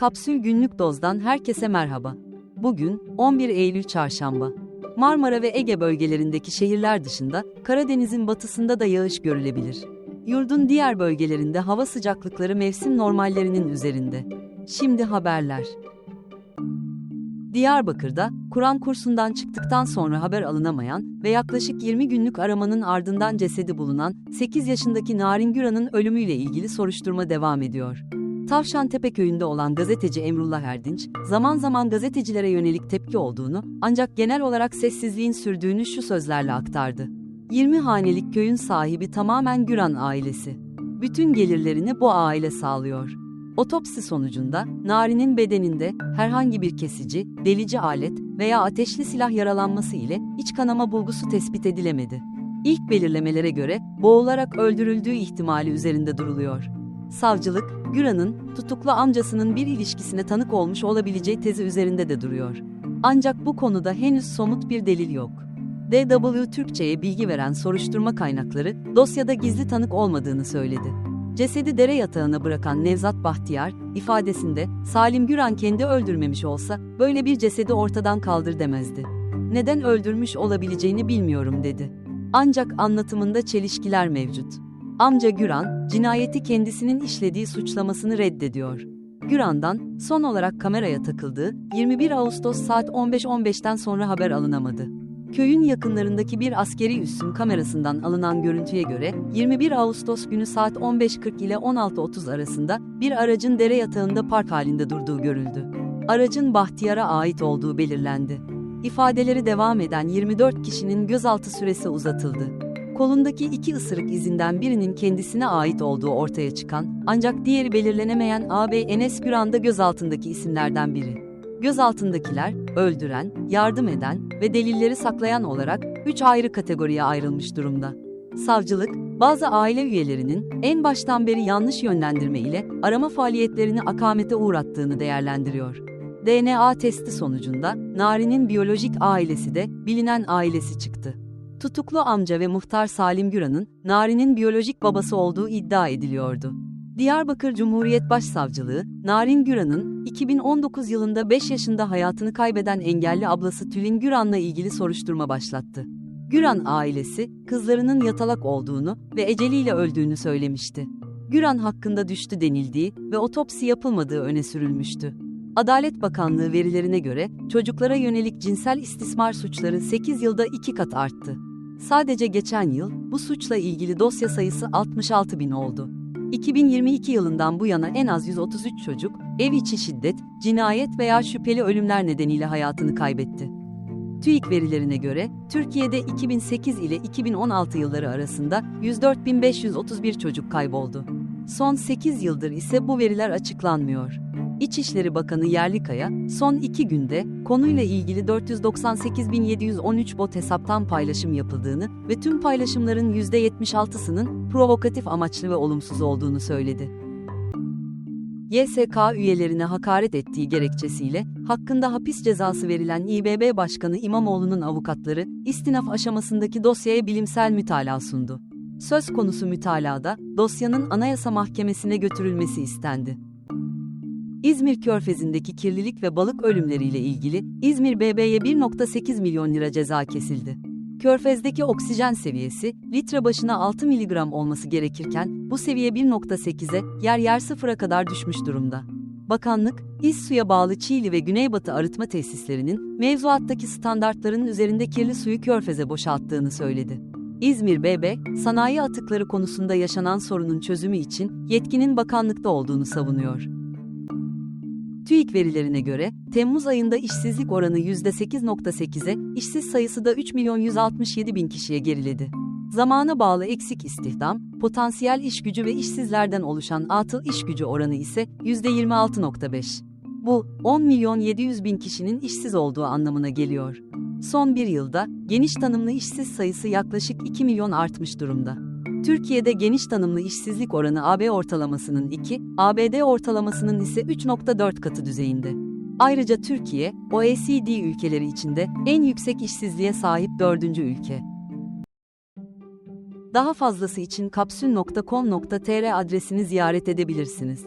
Kapsül Günlük Doz'dan herkese merhaba. Bugün 11 Eylül Çarşamba. Marmara ve Ege bölgelerindeki şehirler dışında Karadeniz'in batısında da yağış görülebilir. Yurdun diğer bölgelerinde hava sıcaklıkları mevsim normallerinin üzerinde. Şimdi haberler. Diyarbakır'da, Kur'an kursundan çıktıktan sonra haber alınamayan ve yaklaşık 20 günlük aramanın ardından cesedi bulunan 8 yaşındaki Narin Güran'ın ölümüyle ilgili soruşturma devam ediyor. Tavşantepe köyünde olan gazeteci Emrullah Erdinç, zaman zaman gazetecilere yönelik tepki olduğunu, ancak genel olarak sessizliğin sürdüğünü şu sözlerle aktardı. 20 hanelik köyün sahibi tamamen Güran ailesi. Bütün gelirlerini bu aile sağlıyor. Otopsi sonucunda Nari'nin bedeninde herhangi bir kesici, delici alet veya ateşli silah yaralanması ile iç kanama bulgusu tespit edilemedi. İlk belirlemelere göre boğularak öldürüldüğü ihtimali üzerinde duruluyor. Savcılık, Güran'ın tutuklu amcasının bir ilişkisine tanık olmuş olabileceği tezi üzerinde de duruyor. Ancak bu konuda henüz somut bir delil yok. DW Türkçe'ye bilgi veren soruşturma kaynakları dosyada gizli tanık olmadığını söyledi. Cesedi dere yatağına bırakan Nevzat Bahtiyar, ifadesinde Salim Güran kendi öldürmemiş olsa böyle bir cesedi ortadan kaldır demezdi. Neden öldürmüş olabileceğini bilmiyorum dedi. Ancak anlatımında çelişkiler mevcut. Amca Güran, cinayeti kendisinin işlediği suçlamasını reddediyor. Güran'dan son olarak kameraya takıldığı 21 Ağustos saat 15.15'ten sonra haber alınamadı. Köyün yakınlarındaki bir askeri üssün kamerasından alınan görüntüye göre 21 Ağustos günü saat 15.40 ile 16.30 arasında bir aracın dere yatağında park halinde durduğu görüldü. Aracın Bahtiyar'a ait olduğu belirlendi. İfadeleri devam eden 24 kişinin gözaltı süresi uzatıldı. Kolundaki iki ısırık izinden birinin kendisine ait olduğu ortaya çıkan, ancak diğeri belirlenemeyen ağabey Enes Güran da gözaltındaki isimlerden biri. Gözaltındakiler, öldüren, yardım eden ve delilleri saklayan olarak üç ayrı kategoriye ayrılmış durumda. Savcılık, bazı aile üyelerinin en baştan beri yanlış yönlendirme ile arama faaliyetlerini akamete uğrattığını değerlendiriyor. DNA testi sonucunda Nari'nin biyolojik ailesi de bilinen ailesi çıktı. Tutuklu amca ve muhtar Salim Güran'ın Nari'nin biyolojik babası olduğu iddia ediliyordu. Diyarbakır Cumhuriyet Başsavcılığı, Narin Güran'ın 2019 yılında 5 yaşında hayatını kaybeden engelli ablası Tülin Güran'la ilgili soruşturma başlattı. Güran ailesi, kızlarının yatalak olduğunu ve eceliyle öldüğünü söylemişti. Güran hakkında düştü denildiği ve otopsi yapılmadığı öne sürülmüştü. Adalet Bakanlığı verilerine göre çocuklara yönelik cinsel istismar suçları 8 yılda 2 kat arttı. Sadece geçen yıl bu suçla ilgili dosya sayısı 66 bin oldu. 2022 yılından bu yana en az 133 çocuk, ev içi şiddet, cinayet veya şüpheli ölümler nedeniyle hayatını kaybetti. TÜİK verilerine göre, Türkiye'de 2008 ile 2016 yılları arasında 104.531 çocuk kayboldu. Son 8 yıldır ise bu veriler açıklanmıyor. İçişleri Bakanı Yerlikaya, son iki günde konuyla ilgili 498.713 bot hesaptan paylaşım yapıldığını ve tüm paylaşımların %76'sının provokatif amaçlı ve olumsuz olduğunu söyledi. YSK üyelerine hakaret ettiği gerekçesiyle hakkında hapis cezası verilen İBB Başkanı İmamoğlu'nun avukatları istinaf aşamasındaki dosyaya bilimsel mütalaa sundu. Söz konusu mütalada dosyanın Anayasa Mahkemesi'ne götürülmesi istendi. İzmir Körfezi'ndeki kirlilik ve balık ölümleriyle ilgili İzmir BB'ye 1.8 milyon lira ceza kesildi. Körfez'deki oksijen seviyesi litre başına 6 mg olması gerekirken bu seviye 1.8'e yer yer sıfıra kadar düşmüş durumda. Bakanlık, İzsu'ya bağlı Çiğli ve Güneybatı arıtma tesislerinin mevzuattaki standartların üzerinde kirli suyu Körfez'e boşalttığını söyledi. İzmir BB, sanayi atıkları konusunda yaşanan sorunun çözümü için yetkinin bakanlıkta olduğunu savunuyor. TÜİK verilerine göre, Temmuz ayında işsizlik oranı %8.8'e, işsiz sayısı da 3 milyon 167 bin kişiye geriledi. Zamana bağlı eksik istihdam, potansiyel iş gücü ve işsizlerden oluşan atıl iş gücü oranı ise %26.5. Bu, 10 milyon 700 bin kişinin işsiz olduğu anlamına geliyor. Son bir yılda, geniş tanımlı işsiz sayısı yaklaşık 2 milyon artmış durumda. Türkiye'de geniş tanımlı işsizlik oranı AB ortalamasının 2, ABD ortalamasının ise 3.4 katı düzeyinde. Ayrıca Türkiye, OECD ülkeleri içinde en yüksek işsizliğe sahip dördüncü ülke. Daha fazlası için kapsül.com.tr adresini ziyaret edebilirsiniz.